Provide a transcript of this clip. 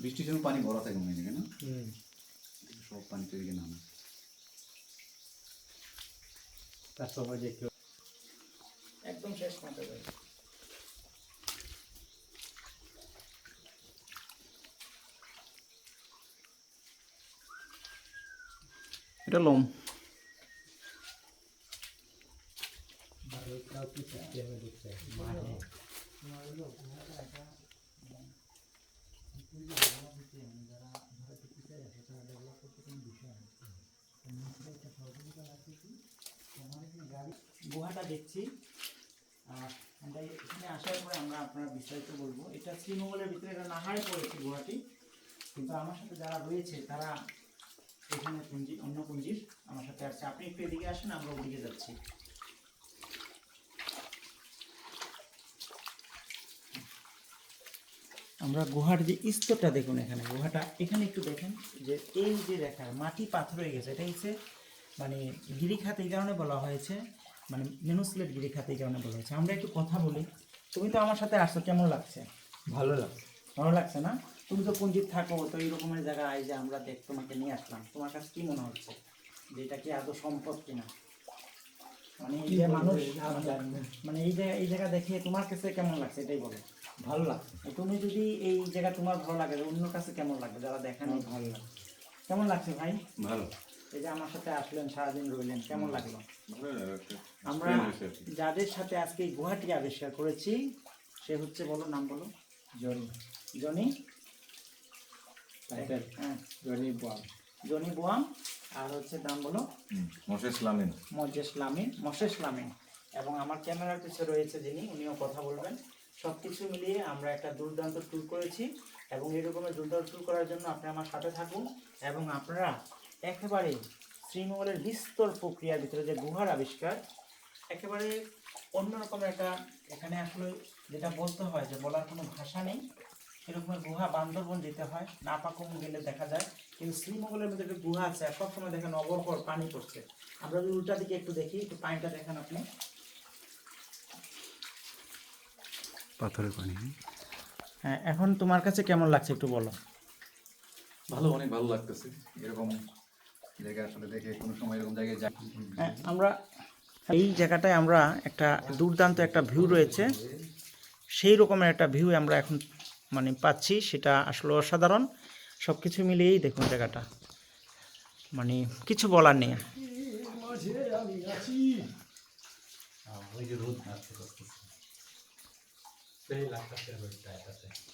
বৃষ্টির সময় পানি ভরা থাকে মনে হয় না? সব পানি তো এদিকে নামে। তার সময় যে কেউ একদম শেষ মাথা ভাই এটা লোম। ভারতটাও গুহাটা দেখছি। আমরা এখানে আসার পরে আমরা আপনার বিস্তারিত বলব। এটা শ্রীমঙ্গলের ভিতরে এটা নাহারে পড়েছে গুহাটি। কিন্তু আমার সাথে যারা রয়েছে, তারা এখানে পুঞ্জি, অন্য পুঞ্জির আমার সাথে আসছে আপনি একটু এদিকে আসেন, আমরা ওদিকে যাচ্ছি। আমরা গুহার যে স্তরটা দেখুন এখানে গুহাটা এখানে একটু দেখেন যে এই যে রেখা মাটি পাথর হয়ে গেছে এটা হচ্ছে মানে গিরিখাত এই কারণে বলা হয়েছে মানে মেনুসলেট গিরিখাত এই কারণে বলা হয়েছে। আমরা একটু কথা বলি। তুমি তো আমার সাথে আসছো কেমন লাগছে? ভালো লাগছে। ভালো লাগছে না? তুমি তো পুঞ্জিত থাকো তো এই রকমের জায়গায় যে আমরা দেখ তোমাকে নিয়ে আসলাম। তোমার কাছে কি মনে হচ্ছে? যে এটা কি আদৌ সম্পদ কিনা? মানে এই যে মানুষ মানে এই জায়গা এই জায়গা দেখে তোমার কাছে কেমন লাগছে এটাই বলো। ভালো লাগছে তুমি যদি এই জায়গা তোমার ভালো লাগে অন্য কাছে কেমন লাগবে? যারা দেখেন ভালো লাগছে কেমন লাগছে ভাই? ভালো। এই যে আমার সাথে আসলেন সারাদিন রইলেন কেমন লাগল? আমরা যাদের সাথে আজকে এই গুহাটি আবিষ্কার করেছি সে হচ্ছে বলো নাম বলো। জনি। জনি? হ্যাঁ। জনি বল জনি বোয়াম আর হচ্ছে নাম বলো? মশেষ লামিন। মজেশ লামিন মশেশ লামিন। এবং আমার ক্যামেরার পিছনে রয়েছে যিনি উনিও কথা বলবেন। সব কিছু মিলিয়ে আমরা একটা দুর্দান্ত ট্যুর করেছি এবং এরকমের দুর্দান্ত ট্যুর করার জন্য আপনি আমার সাথে থাকুন এবং আপনারা একেবারে শ্রীমঙ্গলের বিস্তর প্রক্রিয়ার ভিতরে যে গুহার আবিষ্কার, একেবারে অন্যরকমের একটা এখানে আসলে যেটা বলতে হয় যে বলার কোনো ভাষা নেই সেরকমের গুহা বান্দরবন যেতে হয়, নাপাকুম গেলে দেখা যায়, কিন্তু শ্রীমঙ্গলের মধ্যে একটা গুহা আছে সবসময় দেখেন অগরপর পানি পড়ছে। আমরা যদি উল্টা দিকে একটু দেখি, একটু পানিটা দেখেন আপনি। পাথরের পানি হ্যাঁ? এখন তোমার কাছে কেমন লাগছে একটু বলো। ভালো অনেক ভালো লাগতেছে। এরকম জায়গা আসলে দেখে কোনো সময় এরকম জায়গায় যাই হ্যাঁ আমরা এই জায়গাটায় আমরা একটা দুর্দান্ত একটা ভিউ রয়েছে। সেই রকমের একটা ভিউ আমরা এখন মানে পাচ্ছি সেটা আসলে অসাধারণ। সব কিছু মিলিয়েই দেখুন জায়গাটা। মানে কিছু বলার নেই। আমি আছি। ওই যে রোদ Bella, está cerrada, está cerrada.